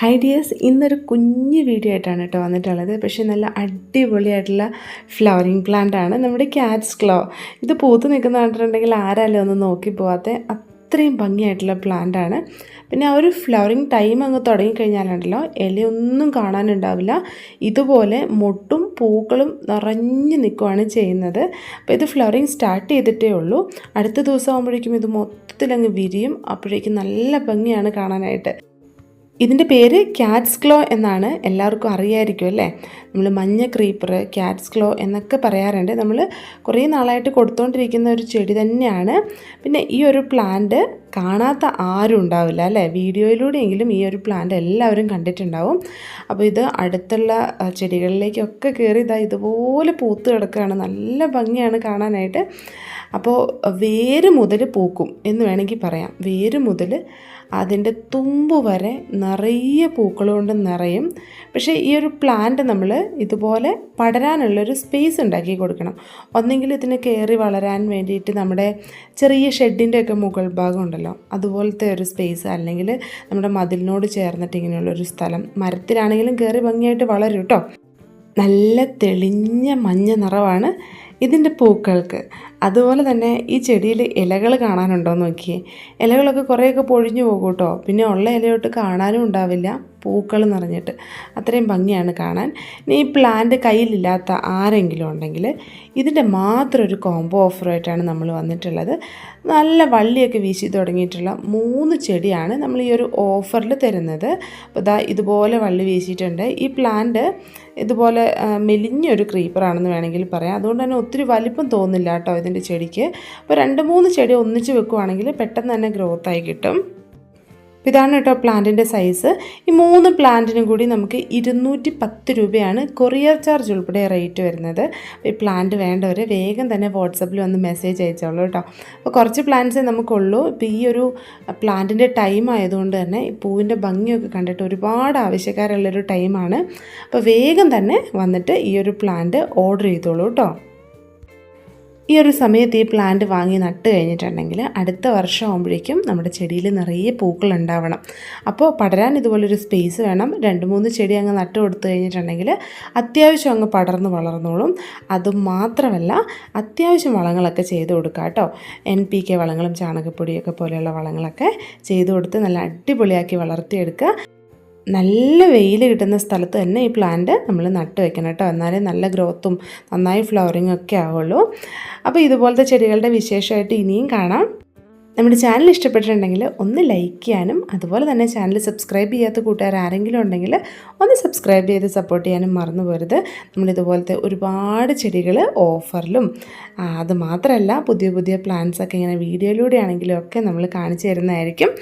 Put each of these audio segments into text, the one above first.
Hi dears ഇന്നൊരു കുഞ്ഞ് video ആയിട്ടാണ് കേട്ടോ വന്നിട്ടുള്ളത്. പക്ഷേ നല്ല അടിപൊളിയായിട്ടുള്ള ഫ്ലവറിങ് പ്ലാന്റ് ആണ് നമ്മുടെ ക്യാറ്റ്സ് ക്ലോ ഇത് പൂത്ത് നിൽക്കുന്ന കണ്ടിട്ടുണ്ടെങ്കിൽ ആരാലും ഒന്ന് നോക്കി പോവാത്ത. അത്രയും ഭംഗിയായിട്ടുള്ള പ്ലാന്റ് ആണ്. പിന്നെ ആ ഒരു ഫ്ലവറിങ് ടൈം അങ്ങ് തുടങ്ങിക്കഴിഞ്ഞാലുണ്ടല്ലോ ഇലയൊന്നും കാണാനുണ്ടാവില്ല. ഇതുപോലെ മുട്ടും പൂക്കളും നിറഞ്ഞു നിൽക്കുകയാണ് ചെയ്യുന്നത്. അപ്പോൾ ഇത് ഫ്ലവറിങ് സ്റ്റാർട്ട് ചെയ്തിട്ടേ ഉള്ളൂ. അടുത്ത ദിവസം ആകുമ്പോഴേക്കും ഇത് മൊത്തത്തിലങ്ങ് വിരിയും. അപ്പോഴേക്കും നല്ല ഭംഗിയാണ് കാണാനായിട്ട്. ഇതിന്റെ പേര് ക്യാറ്റ്സ് ക്ലോ എന്നാണ് എല്ലാവർക്കും അറിയായിരിക്കും അല്ലേ? നമ്മൾ മഞ്ഞ ക്രീപ്പർ ക്യാറ്റ്സ് ക്ലോ എന്നൊക്കെ പറയാറുണ്ട്. നമ്മൾ കുറേ നാളായിട്ട് കൊടുത്തുകൊണ്ടിരിക്കുന്ന ഒരു ചെടി തന്നെയാണ്. പിന്നെ ഈ ഒരു പ്ലാന്റ് കാണാത്ത ആരും ഉണ്ടാവില്ല അല്ലേ? വീഡിയോയിലൂടെയെങ്കിലും ഈ ഒരു പ്ലാന്റ് എല്ലാവരും കണ്ടിട്ടുണ്ടാവും. അപ്പോൾ ഇത് അടുത്തുള്ള ചെടികളിലേക്കൊക്കെ കയറി ഇതാ ഇതുപോലെ പൂത്ത് കിടക്കുകയാണ്. നല്ല ഭംഗിയാണ് കാണാനായിട്ട്. അപ്പോൾ വേര് മുതൽ പൂക്കും എന്ന് വേണമെങ്കിൽ പറയാം. വേര് മുതൽ അതിന്റെ തുമ്പ് വരെ നിറയെ പൂക്കൾ കൊണ്ട് നിറയും. പക്ഷേ ഈ ഒരു പ്ലാന്റ് നമ്മൾ ഇതുപോലെ പടരാനുള്ളൊരു സ്പേസ് ഉണ്ടാക്കി കൊടുക്കണം. ഒന്നെങ്കിൽ ഇതിന് കയറി വളരാൻ വേണ്ടിയിട്ട് നമ്മുടെ ചെറിയ ഷെഡിന്റെ ഒക്കെ മുകൾ ഭാഗം ഉണ്ടല്ലോ അതുപോലത്തെ ഒരു സ്പേസ് അല്ലെങ്കിൽ നമ്മുടെ മതിലിനോട് ചേർന്നിട്ട് ഇങ്ങനെയുള്ളൊരു സ്ഥലം. മരത്തിലാണെങ്കിലും കയറി ഭംഗിയായിട്ട് വളരും കേട്ടോ നല്ല തെളിഞ്ഞ മഞ്ഞ നിറമാണ് ഇതിന്റെ പൂക്കൾക്ക്. അതുപോലെ തന്നെ ഈ ചെടിയിൽ ഇലകൾ കാണാനുണ്ടോ നോക്കിയേ. ഇലകളൊക്കെ കുറേയൊക്കെ പൊഴിഞ്ഞു പോകും കേട്ടോ. പിന്നെ ഉള്ള ഇലയോട്ട് കാണാനും ഉണ്ടാവില്ല. പൂക്കൾ നിറഞ്ഞിട്ട്. അത്രയും ഭംഗിയാണ് കാണാൻ. ഇനി ഈ പ്ലാന്റ് കയ്യിലില്ലാത്ത ആരെങ്കിലും ഉണ്ടെങ്കിൽ ഇതിന്റെ മാത്രം ഒരു കോംബോ ഓഫറുമായിട്ടാണ് നമ്മൾ വന്നിട്ടുള്ളത്. നല്ല വള്ളിയൊക്കെ വീശി തുടങ്ങിയിട്ടുള്ള മൂന്ന് ചെടിയാണ് നമ്മൾ ഈ ഒരു ഓഫറിൽ തരുന്നത്. അപ്പോൾ ഇതാ ഇതുപോലെ വള്ളി വീശിയിട്ടുണ്ട്. ഈ പ്ലാന്റ് ഇതുപോലെ മെലിഞ്ഞൊരു ക്രീപ്പറാണെന്ന് വേണമെങ്കിൽ പറയാം. അതുകൊണ്ട് തന്നെ ഒത്തിരി വലിപ്പം തോന്നില്ല കേട്ടോ ഇതിന്റെ ചെടിക്ക്. അപ്പോൾ രണ്ട് മൂന്ന് ചെടി ഒന്നിച്ച് വെക്കുവാണെങ്കിൽ പെട്ടെന്ന് തന്നെ ഗ്രോത്തായി കിട്ടും. അപ്പോൾ ഇതാണ് കേട്ടോ പ്ലാന്റിന്റെ സൈസ് ഈ മൂന്ന് പ്ലാന്റിനും കൂടി നമുക്ക് ഇരുന്നൂറ്റി പത്ത് രൂപയാണ് കൊറിയർ ചാർജ് ഉൾപ്പെടെ റേറ്റ് വരുന്നത്. ഈ പ്ലാന്റ് വേണ്ടവർ വേഗം തന്നെ വാട്സപ്പിൽ വന്ന് മെസ്സേജ് അയച്ചോളൂ കേട്ടോ. അപ്പോൾ കുറച്ച് പ്ലാന്റ്സേ നമുക്കുള്ളൂ. ഇപ്പോൾ ഈ ഒരു പ്ലാന്റിന്റെ ടൈം ആയതുകൊണ്ട് തന്നെ ഈ പൂവിന്റെ ഭംഗിയൊക്കെ കണ്ടിട്ട് ഒരുപാട് ആവശ്യക്കാരുള്ളൊരു ടൈമാണ് അപ്പോൾ വേഗം തന്നെ വന്നിട്ട് ഈ ഒരു പ്ലാന്റ് ഓർഡർ ചെയ്തോളൂ കേട്ടോ. ഈ ഒരു സമയത്ത് ഈ പ്ലാന്റ് വാങ്ങി നട്ട് കഴിഞ്ഞിട്ടുണ്ടെങ്കിൽ അടുത്ത വർഷം ആകുമ്പോഴേക്കും നമ്മുടെ ചെടിയിൽ നിറയെ പൂക്കൾ ഉണ്ടാവണം. അപ്പോൾ പടരാൻ ഇതുപോലൊരു സ്പേസ് വേണം. രണ്ട് മൂന്ന് ചെടി അങ്ങ് നട്ട് കൊടുത്തു കഴിഞ്ഞിട്ടുണ്ടെങ്കിൽ അത്യാവശ്യം അങ്ങ് പടർന്ന് വളർന്നോളും. അതുമാത്രമല്ല അത്യാവശ്യം വളങ്ങളൊക്കെ ചെയ്ത് കൊടുക്കുക കേട്ടോ. എൻ പി കെ വളങ്ങളും ചാണകപ്പൊടിയൊക്കെ പോലെയുള്ള വളങ്ങളൊക്കെ ചെയ്ത് കൊടുത്ത് നല്ല അടിപൊളിയാക്കി വളർത്തിയെടുക്കുക. നല്ല വെയിൽ കിട്ടുന്ന സ്ഥലത്ത് തന്നെ ഈ പ്ലാന്റ് നമ്മൾ നട്ട് വെക്കണം കേട്ടോ. എന്നാലേ നല്ല ഗ്രോത്തും നന്നായി ഫ്ലവറിങ്ങൊക്കെ ആവുള്ളൂ. അപ്പോൾ ഇതുപോലത്തെ ചെടികളുടെ വിശേഷമായിട്ട് ഇനിയും കാണാം. നമ്മുടെ ചാനൽ ഇഷ്ടപ്പെട്ടിട്ടുണ്ടെങ്കിൽ ഒന്ന് ലൈക്ക് ചെയ്യാനും അതുപോലെ തന്നെ ചാനൽ സബ്സ്ക്രൈബ് ചെയ്യാത്ത കൂട്ടുകാർ ആരെങ്കിലും ഉണ്ടെങ്കിൽ ഒന്ന് സബ്സ്ക്രൈബ് ചെയ്ത് സപ്പോർട്ട് ചെയ്യാനും മറന്നു പോരുത്. നമ്മളിതുപോലത്തെ ഒരുപാട് ചെടികൾ ഓഫറിലും അതുമാത്രമല്ല അത് മാത്രമല്ല പുതിയ പുതിയ പ്ലാന്റ്സ് ഒക്കെ ഇങ്ങനെ വീഡിയോയിലൂടെ ആണെങ്കിലും ഒക്കെ നമ്മൾ കാണിച്ചു തരുന്നതായിരിക്കും.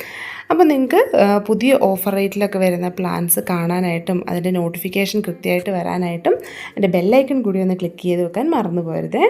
അപ്പോൾ നിങ്ങൾക്ക് പുതിയ ഓഫർ റേറ്റിലൊക്കെ വരുന്ന പ്ലാൻസ് കാണാനായിട്ടും അതിന്റെ നോട്ടിഫിക്കേഷൻ കൃത്യമായിട്ട് വരാനായിട്ടും എന്റെ ബെല്ലൈക്കൺ കൂടി ഒന്ന് ക്ലിക്ക് ചെയ്ത് വെക്കാൻ മറന്നു പോരുതേ.